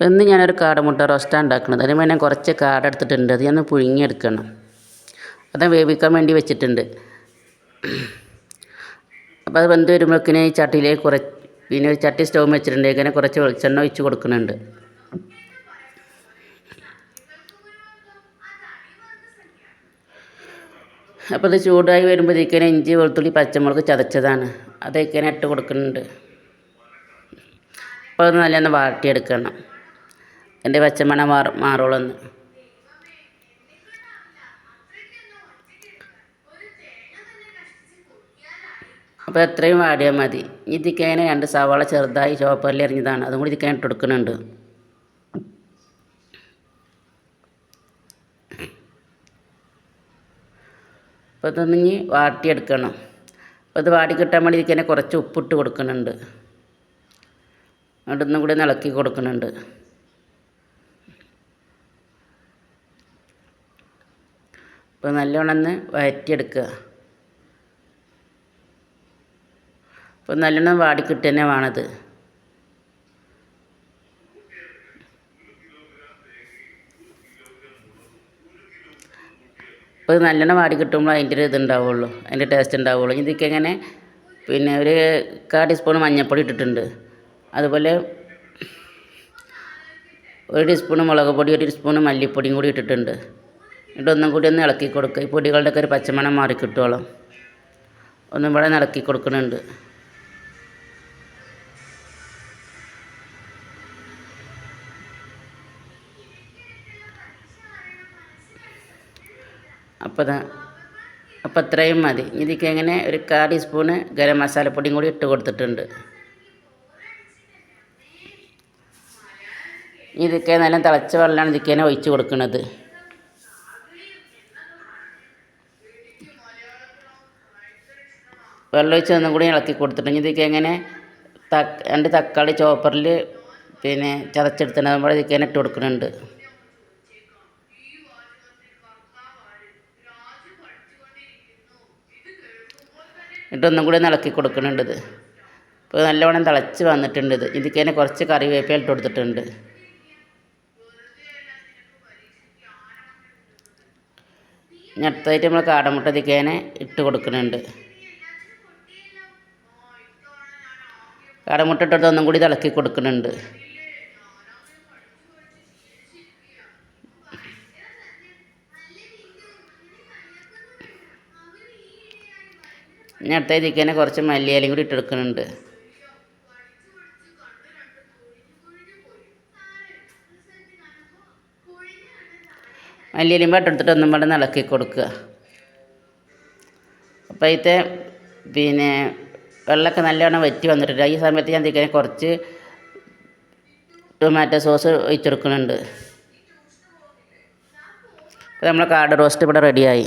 അപ്പോൾ ഇന്ന് ഞാനൊരു കാടമുട്ട റോസ്റ്റാണ് ഉണ്ടാക്കുന്നത് അതിന് ഞാൻ കുറച്ച് കാട എടുത്തിട്ടുണ്ട്. അത് ഞാൻ പുഴുങ്ങിയെടുക്കണം. അത് വേവിക്കാൻ വേണ്ടി വെച്ചിട്ടുണ്ട്. അപ്പോൾ അത് വെന്ത് വരുമ്പോഴേക്കിന് ചട്ടിയിലേക്ക് കുറച്ച് പിന്നെ ഒരു ചട്ടി സ്റ്റൗ വെച്ചിട്ടുണ്ട്. ഇങ്ങനെ കുറച്ച് വെളിച്ചെണ്ണ ഒഴിച്ച് കൊടുക്കുന്നുണ്ട്. അപ്പോൾ ഇത് ചൂടായി വരുമ്പോഴത്തേക്കിന് ഇഞ്ചി വെളുത്തുള്ളി പച്ചമുളക് ചതച്ചതാണ്. അതൊക്കെ ഇട്ട് കൊടുക്കുന്നുണ്ട്. അപ്പോൾ അത് നല്ലൊന്ന് വാട്ടിയെടുക്കണം. എന്റെ പച്ചമണം മാറ മാറുള്ളൂന്ന് അപ്പോൾ എത്രയും വാടിയാൽ മതി. ഇതിക്കേനെ രണ്ട് സവാള ചെറുതായി ചോപ്പറിൽ എറിഞ്ഞതാണ്. അതും കൂടി ഇതിക്കേനെ ഇട്ട് കൊടുക്കുന്നുണ്ട്. അപ്പോൾ ഇതൊന്ന് വാട്ടിയെടുക്കണം. അപ്പോൾ ഇത് വാടി കിട്ടാൻ വേണ്ടി ഇതിക്കന്നെ കുറച്ച് ഉപ്പിട്ട് കൊടുക്കുന്നുണ്ട്. എന്നിട്ട് ഒന്നും കൂടി ഇളക്കി കൊടുക്കുന്നുണ്ട്. അപ്പോൾ നല്ലോണം ഒന്ന് വഴറ്റിയെടുക്കുക അപ്പോൾ നല്ലോണം വാടിക്കിട്ട് തന്നെ വേണത്. അപ്പോൾ ഇത് നല്ലോണം വാടി കിട്ടുമ്പോൾ അതിന്റെ ഒരു ഇതുണ്ടാവുള്ളൂ അതിന്റെ ടേസ്റ്റ് ഉണ്ടാവുള്ളൂ. ഇതൊക്കെ എങ്ങനെ പിന്നെ ഒരു കാ ടീസ്പൂൺ മഞ്ഞൾപ്പൊടി ഇട്ടിട്ടുണ്ട്. അതുപോലെ ഒരു ടീസ്പൂൺ മുളക് പൊടി ഒരു ടീസ്പൂൺ മല്ലിപ്പൊടിയും കൂടി ഇട്ടിട്ടുണ്ട്. എന്നിട്ട് ഒന്നും കൂടി ഒന്ന് ഇളക്കി കൊടുക്കുക ഈ പൊടികളുടെയൊക്കെ ഒരു പച്ചമണം മാറി കിട്ടുവോളം. ഒന്നും ഇവിടെ ഇളക്കി കൊടുക്കുന്നുണ്ട്. അപ്പോൾ ദാ അപ്പോൾ അത്രയും മതി. ഇതിക്ക് എങ്ങനെ ഒരു കാ ടീസ്പൂണ് ഗരം മസാലപ്പൊടിയും കൂടി ഇട്ട് കൊടുത്തിട്ടുണ്ട്. ഇതൊക്കെ നല്ല തിളച്ച വെള്ളമാണ് ഇതിക്കേനെ ഒഴിച്ച് കൊടുക്കുന്നത്. വെള്ളം ഒഴിച്ച് ഒന്നും കൂടി ഇളക്കി കൊടുത്തിട്ട് ഇതൊക്കെ എങ്ങനെ തക്ക രണ്ട് തക്കാളി ചോപ്പറിൽ പിന്നെ ചതച്ചെടുത്തിട്ട് നമ്മൾ തന്നെ ഇട്ട് കൊടുക്കുന്നുണ്ട്. ഇട്ടൊന്നും കൂടി ഇളക്കി കൊടുക്കുന്നുണ്ട് ഇത്. ഇപ്പോൾ നല്ലവണ്ണം തിളച്ച് വന്നിട്ടുണ്ട് ഇത്. ഇതിക്കേനെ കുറച്ച് കറിവേപ്പില ഇട്ട് കൊടുത്തിട്ടുണ്ട്. അടുത്തതായിട്ട് നമ്മൾ കാടമുട്ട ഇതിക്കേനെ ഇട്ട് കൊടുക്കുന്നുണ്ട്. കാടമുട്ട ഇട്ടിട്ട് ഒന്നും കൂടി തിളക്കി കൊടുക്കുന്നുണ്ട്. ഇനി അടുത്ത ഇതിക്കേനെ കുറച്ച് മല്ലിയിലയും കൂടി ഇട്ടെടുക്കുന്നുണ്ട്. മല്ലിയിലും പാട്ടെടുത്തിട്ട് ഒന്നും പാടെ ഇളക്കി കൊടുക്കുക. അപ്പോൾ അതിത്തെ പിന്നെ വെള്ളമൊക്കെ നല്ലവണ്ണം വറ്റി വന്നിട്ടുണ്ട്. ഈ സമയത്ത് ഞാൻ ഇതിക്കേനെ കുറച്ച് ടൊമാറ്റോ സോസ് ഒഴിച്ചെടുക്കുന്നുണ്ട്. അപ്പോൾ നമ്മളെ കാട് റോസ്റ്റ് ഇവിടെ റെഡിയായി